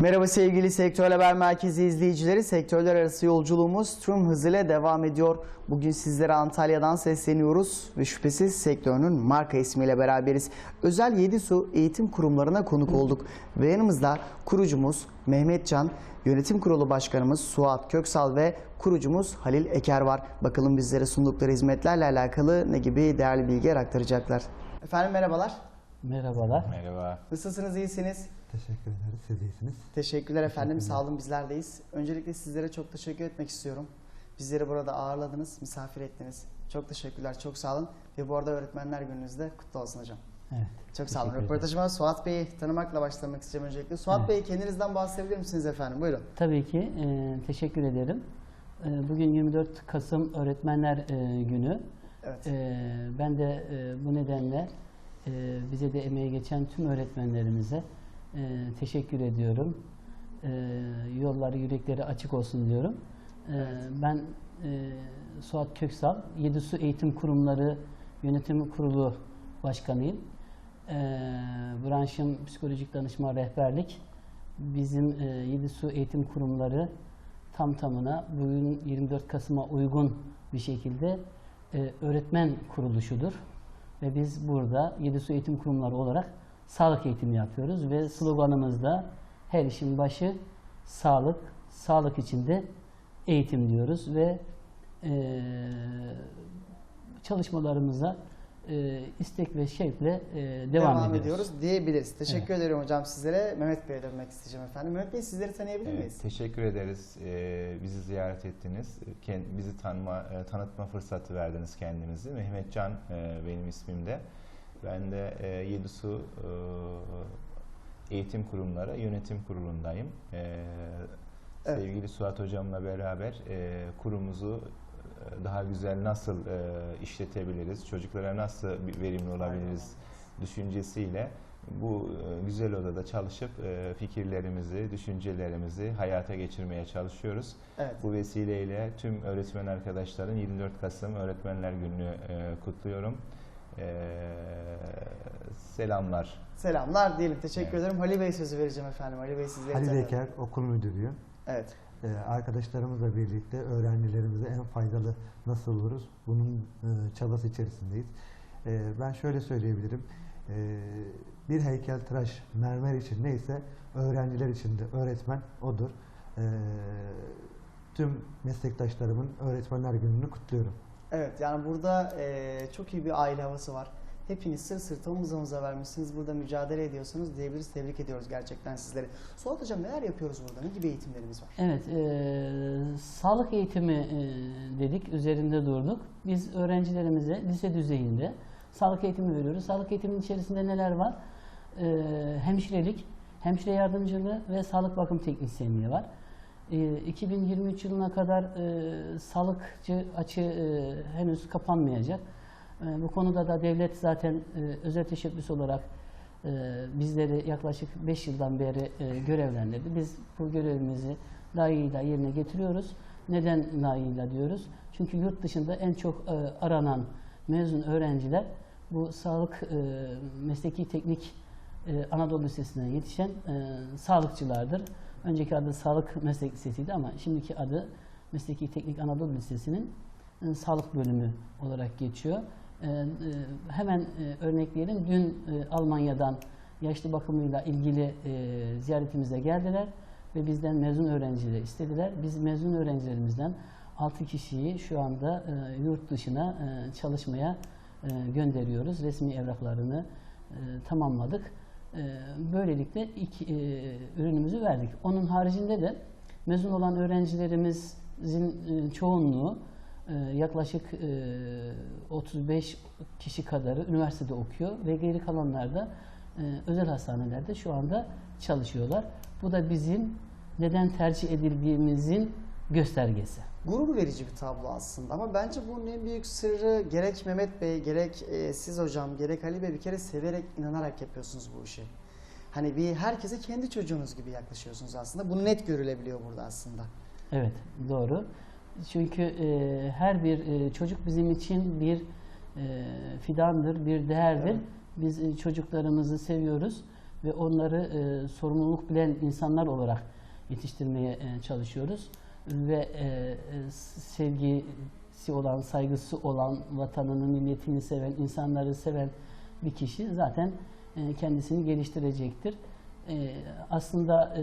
Merhaba sevgili Sektör Haber Merkezi izleyicileri. Sektörler arası yolculuğumuz tüm hızıyla devam ediyor. Bugün sizlere Antalya'dan sesleniyoruz ve şüphesiz sektörünün marka ismiyle beraberiz. Özel 7 Su Eğitim Kurumlarına konuk olduk ve yanımızda kurucumuz Mehmet Can, yönetim kurulu başkanımız Suat Köksal ve kurucumuz Halil Eker var. Bakalım bizlere sundukları hizmetlerle alakalı ne gibi değerli bilgiler aktaracaklar. Efendim merhabalar. Merhabalar. Merhaba. Nasılsınız, iyisiniz? Teşekkür ederiz. Siz iyisiniz. Teşekkürler efendim. Sağ olun bizlerdeyiz. Öncelikle sizlere çok teşekkür etmek istiyorum. Bizleri burada ağırladınız, misafir ettiniz. Çok teşekkürler, çok sağ olun. Ve bu arada Öğretmenler Gününüz de kutlu olsun hocam. Evet. Çok sağ olun. Röportajıma Suat Bey'i tanımakla başlamak isteyeceğim öncelikle. Suat Evet. Bey kendinizden bahsedebilir misiniz efendim? Buyurun. Tabii ki e, teşekkür ederim. E, bugün 24 Kasım Öğretmenler e, Günü. Evet. E, ben de e, bu nedenle e, bize de emeği geçen tüm öğretmenlerimize e, teşekkür ediyorum. E, yolları, yürekleri açık olsun diyorum. E, Ben e, Suat Köksal, Yedisu Eğitim Kurumları Yönetim Kurulu Başkanıyım. E, branşım psikolojik danışma rehberlik. Bizim e, Yedisu Eğitim Kurumları tam tamına bugün 24 Kasım'a uygun bir şekilde e, öğretmen kuruluşudur. Ve biz burada Yedisu Eğitim Kurumları olarak sağlık eğitimi yapıyoruz ve sloganımız da her işin başı sağlık, sağlık içinde eğitim diyoruz ve e, çalışmalarımıza e, istek ve şevkle e, devam, ediyoruz. diyebiliriz. Teşekkür ederim hocam sizlere. Mehmet Bey'e dönmek isteyeceğim efendim. Mehmet Bey sizleri tanıyabilir Evet, miyiz? teşekkür ederiz. Ee, bizi ziyaret ettiniz. Kend- bizi tanıma, e, tanıtma fırsatı verdiniz kendinizi. Mehmet Can e, benim ismim de. Ben de e, Yedisu e, Eğitim Kurumları Yönetim Kurulu'ndayım. E, Evet. Sevgili Suat Hocam'la beraber e, kurumuzu e, daha güzel nasıl e, işletebiliriz, çocuklara nasıl verimli olabiliriz düşüncesiyle bu e, güzel odada çalışıp e, fikirlerimizi, düşüncelerimizi hayata geçirmeye çalışıyoruz. Evet. Bu vesileyle tüm öğretmen arkadaşların 24 Kasım Öğretmenler Günü'nü e, kutluyorum. E, selamlar. Selamlar diyelim. Teşekkür Evet. ederim. Halil Bey sözü vereceğim efendim. Halil Bey sizleri Halil. Eker, okul müdürüyüm. Evet. Ee, arkadaşlarımızla birlikte öğrencilerimize en faydalı nasıl oluruz? Bunun e, çabası içerisindeyiz. Ee, ben şöyle söyleyebilirim. Ee, bir heykeltıraş mermer için neyse öğrenciler için de öğretmen odur. Ee, tüm meslektaşlarımın Öğretmenler Günü'nü kutluyorum. Evet yani burada eee, çok iyi bir aile havası var. Hepiniz sırt sırta omuz omuza vermişsiniz. Burada mücadele ediyorsunuz diyebiliriz. Tebrik ediyoruz gerçekten sizleri. Suat Hocam neler yapıyoruz burada? Ne gibi eğitimlerimiz var? Evet, e, sağlık eğitimi e, dedik, üzerinde durduk. Biz öğrencilerimize lise düzeyinde sağlık eğitimi veriyoruz. Sağlık eğitiminin içerisinde neler var? E, hemşirelik, hemşire yardımcılığı ve sağlık bakım teknisyenliği var. E, 2023 yılına kadar e, sağlıkçı açığı e, henüz kapanmayacak. E, bu konuda da devlet zaten e, özel teşebbüs olarak e, bizleri yaklaşık 5 yıldan beri görevlendirdi. Biz bu görevimizi layığıyla yerine getiriyoruz. Neden layığıyla diyoruz? Çünkü yurt dışında en çok aranan mezun öğrenciler bu sağlık mesleki teknik Anadolu Lisesi'ne yetişen e, sağlıkçılardır. Önceki adı Sağlık Meslek Lisesi'ydi ama şimdiki adı Mesleki Teknik Anadolu Lisesi'nin e, sağlık bölümü olarak geçiyor. E, e, hemen e, örnekleyelim. Dün e, Almanya'dan yaşlı bakımıyla ilgili e, ziyaretimize geldiler ve bizden mezun öğrencileri istediler. Biz mezun öğrencilerimizden 6 kişiyi şu anda e, yurt dışına e, çalışmaya e, gönderiyoruz. Resmi evraklarını e, tamamladık. E, böylelikle iki, e, ürünümüzü verdik. Onun haricinde de mezun olan öğrencilerimizin e, çoğunluğu e, yaklaşık e, 35 kişi kadarı üniversitede okuyor ve geri kalanlar da özel hastanelerde şu anda çalışıyorlar. Bu da bizim neden tercih edildiğimizin göstergesi. Gurur verici bir tablo aslında ama bence bunun en büyük sırrı gerek Mehmet Bey, gerek e, siz hocam, gerek Ali Bey bir kere severek, inanarak yapıyorsunuz bu işi. Hani bir herkese kendi çocuğunuz gibi yaklaşıyorsunuz aslında. Bu net görülebiliyor burada aslında. Evet, doğru. Çünkü e, her bir e, çocuk bizim için bir e, fidandır, bir değerdir. Evet. Biz e, çocuklarımızı seviyoruz ve onları e, sorumluluk bilen insanlar olarak yetiştirmeye e, çalışıyoruz. Ve e, e, sevgisi olan, saygısı olan, vatanını, milletini seven, insanları seven bir kişi zaten e, kendisini geliştirecektir. E, aslında e,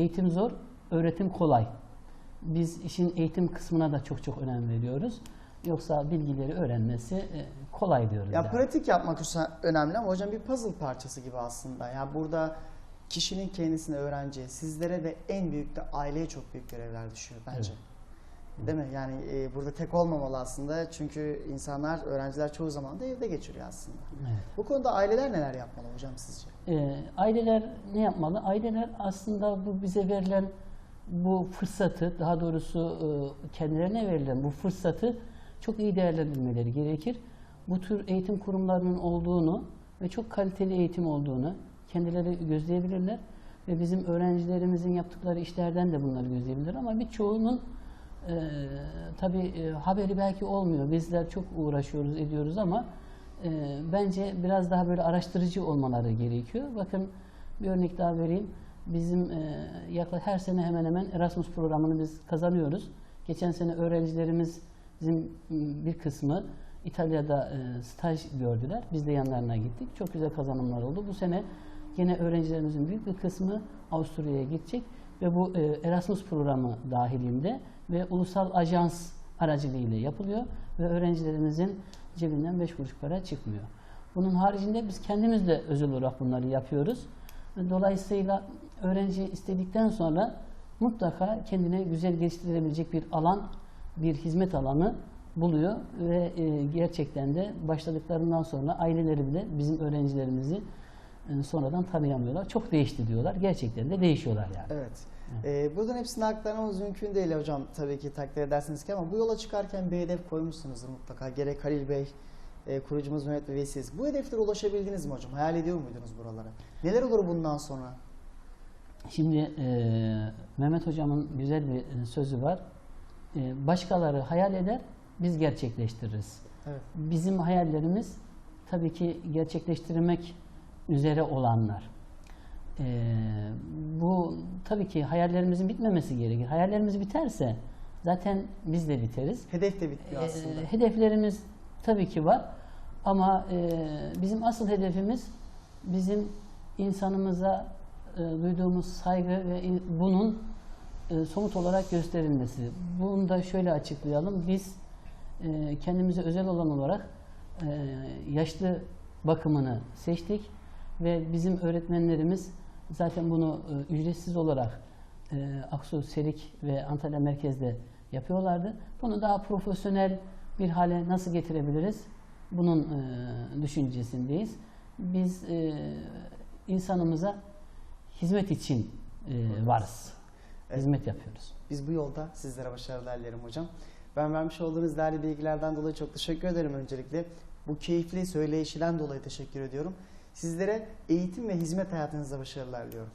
eğitim zor, öğretim kolay. Biz işin eğitim kısmına da çok çok önem veriyoruz. Yoksa bilgileri öğrenmesi e, kolay diyoruz. Ya yani. pratik yapmak önemli ama hocam bir puzzle parçası gibi aslında. Ya burada kişinin kendisine öğrenci, sizlere ve en büyük de aileye çok büyük görevler düşüyor bence. Değil mi? Yani e, burada tek olmamalı aslında. Çünkü insanlar, öğrenciler çoğu zaman da evde geçiriyor aslında. Evet. Bu konuda aileler neler yapmalı hocam sizce? E, aileler ne yapmalı? Aileler aslında bu bize verilen bu fırsatı, daha doğrusu e, kendilerine verilen bu fırsatı çok iyi değerlendirmeleri gerekir. Bu tür eğitim kurumlarının olduğunu ve çok kaliteli eğitim olduğunu kendileri gözleyebilirler ve bizim öğrencilerimizin yaptıkları işlerden de bunları gözleyebilirler ama birçoğunun e, tabii e, haberi belki olmuyor. Bizler çok uğraşıyoruz, ediyoruz ama e, bence biraz daha böyle araştırıcı olmaları gerekiyor. Bakın bir örnek daha vereyim. Bizim e, yaklaşık her sene hemen hemen Erasmus programını biz kazanıyoruz. Geçen sene öğrencilerimizin m, bir kısmı İtalya'da e, staj gördüler. Biz de yanlarına gittik. Çok güzel kazanımlar oldu. Bu sene yine öğrencilerimizin büyük bir kısmı Avusturya'ya gidecek ve bu e, Erasmus programı dahilinde ve ulusal ajans aracılığıyla yapılıyor ve öğrencilerimizin cebinden 5 kuruş para çıkmıyor. Bunun haricinde biz kendimiz de özel olarak bunları yapıyoruz. Dolayısıyla öğrenci istedikten sonra mutlaka kendine güzel geliştirebilecek bir alan, bir hizmet alanı buluyor ve e, gerçekten de başladıklarından sonra aileleri bile bizim öğrencilerimizi sonradan tanıyamıyorlar. Çok değişti diyorlar. Gerçekten de değişiyorlar yani. Evet. Ee, buradan hepsini aktarmamız mümkün değil hocam tabii ki takdir edersiniz ki ama bu yola çıkarken bir hedef koymuşsunuzdur mutlaka. Gerek Halil Bey, e, kurucumuz Mehmet Bey ve siz. Bu hedeflere ulaşabildiniz mi hocam? Hayal ediyor muydunuz buralara? Neler olur bundan sonra? Şimdi e, Mehmet Hocam'ın güzel bir e, sözü var. E, başkaları hayal eder, biz gerçekleştiririz. Evet. Bizim hayallerimiz tabii ki gerçekleştirmek üzere olanlar. E, bu tabii ki hayallerimizin bitmemesi gerekir. Hayallerimiz biterse zaten biz de biteriz. Hedef de bitmiyor E, aslında. hedeflerimiz tabii ki var ama e, bizim asıl hedefimiz bizim insanımıza e, duyduğumuz saygı ve in- bunun e, somut olarak gösterilmesi. Bunu da şöyle açıklayalım. Biz e, kendimize özel olan olarak e, yaşlı bakımını seçtik ve bizim öğretmenlerimiz zaten bunu e, ücretsiz olarak e, Aksu, Serik ve Antalya merkezde yapıyorlardı. Bunu daha profesyonel bir hale nasıl getirebiliriz? Bunun e, düşüncesindeyiz. Biz e, insanımıza hizmet için e, varız. Evet. Hizmet yapıyoruz. Biz bu yolda sizlere başarılar dilerim hocam. Ben vermiş olduğunuz değerli bilgilerden dolayı çok teşekkür ederim öncelikle. Bu keyifli söyleyişiden dolayı teşekkür ediyorum. Sizlere eğitim ve hizmet hayatınızda başarılar diliyorum.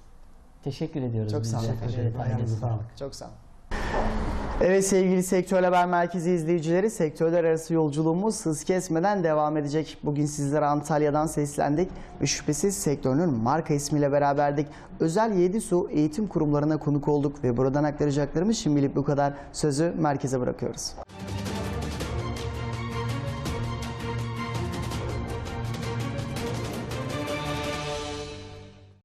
Teşekkür ediyoruz. Çok sağ olun. Teşekkür ederim. Ayağınıza sağlık. Çok sağ olun. Evet sevgili Sektör Haber Merkezi izleyicileri, sektörler arası yolculuğumuz hız kesmeden devam edecek. Bugün sizlere Antalya'dan seslendik ve şüphesiz sektörünün marka ismiyle beraberdik. Özel 7 su eğitim kurumlarına konuk olduk ve buradan aktaracaklarımız şimdilik bu kadar. Sözü merkeze bırakıyoruz.